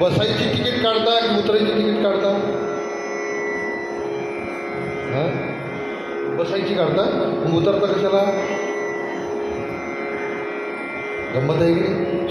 बसायची तिकीट काढता की उतरायची तिकीट काढता? हां? बसायची काढता? मग उतरता कशाला? गंमत आहे की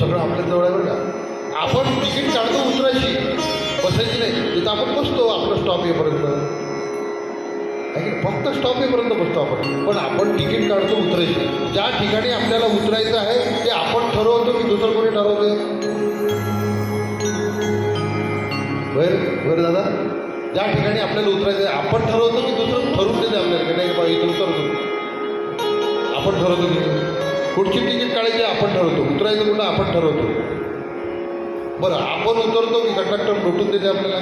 सगळं आपल्या जवळ आहे बरं का? आपण तिकीट काढतो उतरायची. बसायची नाही. तिथं आपण बसतो आपलं स्टॉप येईपर्यंत. फक्त स्टॉप येईपर्यंत बसतो आपण. पण आपण तिकीट काढतो उतरायची. ज्या ठिकाणी आपल्याला उतरायचं आहे ते आपण ठरवतो की दुसरं कोणी ठरवते बर बर दादा. ज्या ठिकाणी आपल्याला उतरायचं आहे आपण ठरवतो की दुसरं ठरवून देते आपल्याला. की नाही बाबा इथं उतरतो. आपण ठरवतो की पुढची कुठची तिकीट काढायची आपण ठरवतो. उतरायचं कुठं आपण ठरवतो. बरं आपण उतरतो की कंडक्टर भेटून देते आपल्याला?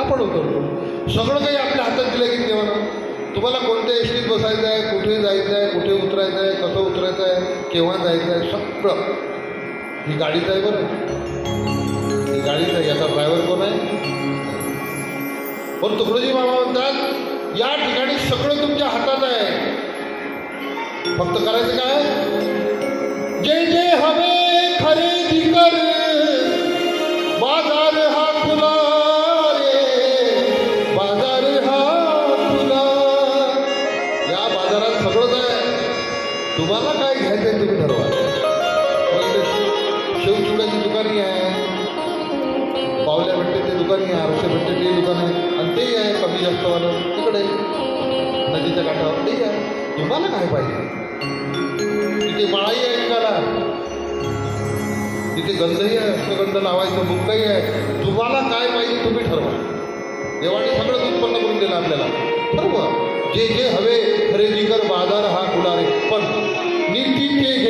आपण उतरतो. सगळं काही आपल्या हातात दिलं की देवानं तुम्हाला कोणत्या एसटीत बसायचं आहे कुठे जायचं आहे कुठे उतरायचं आहे कसं उतरायचं आहे केव्हा जायचं आहे सगळं. ही गाडीचं आहे बरं. गाडीचा याचा ड्रायव्हर कोण आहे? पण तुकडोजी बाबा म्हणतात या ठिकाणी सगळं तुमच्या हातात आहे. फक्त करायचं काय? जे जे हवे खरेदी कर बाजार हा खुला रे बाजार हा खुला. या बाजारात सगळंच आहे. तुम्हाला काय घ्यायचं आहे तुम्ही ठरवा. शिवचुकाची दुकानी आहे. दुकानी आहे आरसे भेटते ते दुकान आहे आणि तेही आहे कमी जास्तवालं तिकडे. नदीच्या काठावर तेही आहे. तुम्हाला काय पाहिजे? तिथे माळाही आहे निघाला तिथे गंधही आहे अष्टगंध लावायचं मुक्तही आहे. तुम्हाला काय पाहिजे तुम्ही ठरवा. देवाने सगळंच उत्पन्न करून दिलं आपल्याला. ठरवा. जे जे हवे खरेदी कर बाजार हा कुडारे पण नीतीचे ते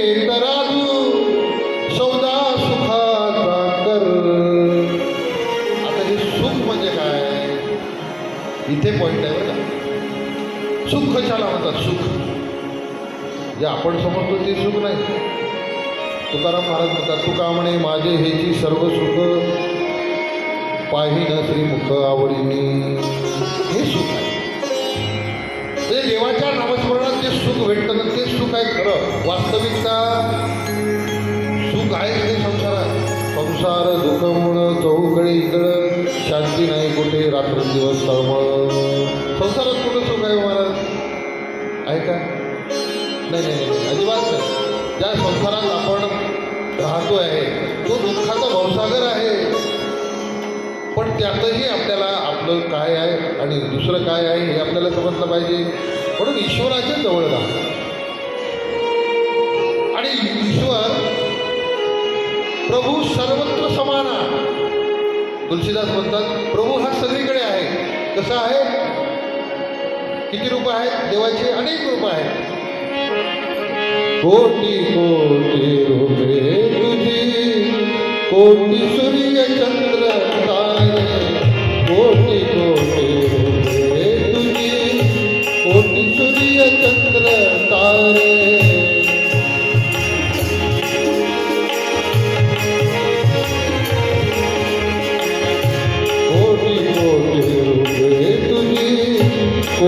इथे पॉईंट आहे बरं का? सुख कशाला म्हणतात? सुख. जे आपण समजतो ते सुख नाही. तुकाराम महाराज म्हणतात तुका म्हणे माझे हेची सर्व सुख पाहिन श्रीमुख आवडीने. हे सुख आहे. ते देवाच्या नामस्मरणात जे सुख भेटतं ना ते सुख आहे खरं. वास्तविकता सुख आहे ते संसारात. संसार दुःखमुळं चौकळे इकडं शांती नाही कुठे रात्र दिवस तळमळ. संसारात कुठं सुख आहे हो महाराज? आहे का? नाही नाही नाही अजिबात नाही. ज्या संसारात आपण राहतो आहे तो दुःखाचा भवसागर आहे. पण त्यातही आपल्याला आपलं काय आहे आणि दुसरं काय आहे हे आपल्याला समजलं पाहिजे. म्हणून ईश्वराच्या जवळ राहा. आणि ईश्वर प्रभू सर्वत्र समाना तुलसीदास म्हणतात प्रभू हा सगळीकडे आहे. कसा आहे? किती रूप आहेत? देवाचे अनेक रूप आहेत. कोटी कोटी रूपे तुझी कोटी सूर्य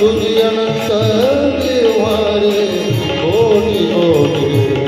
तुझी अनंत देवारे कोणी कोणी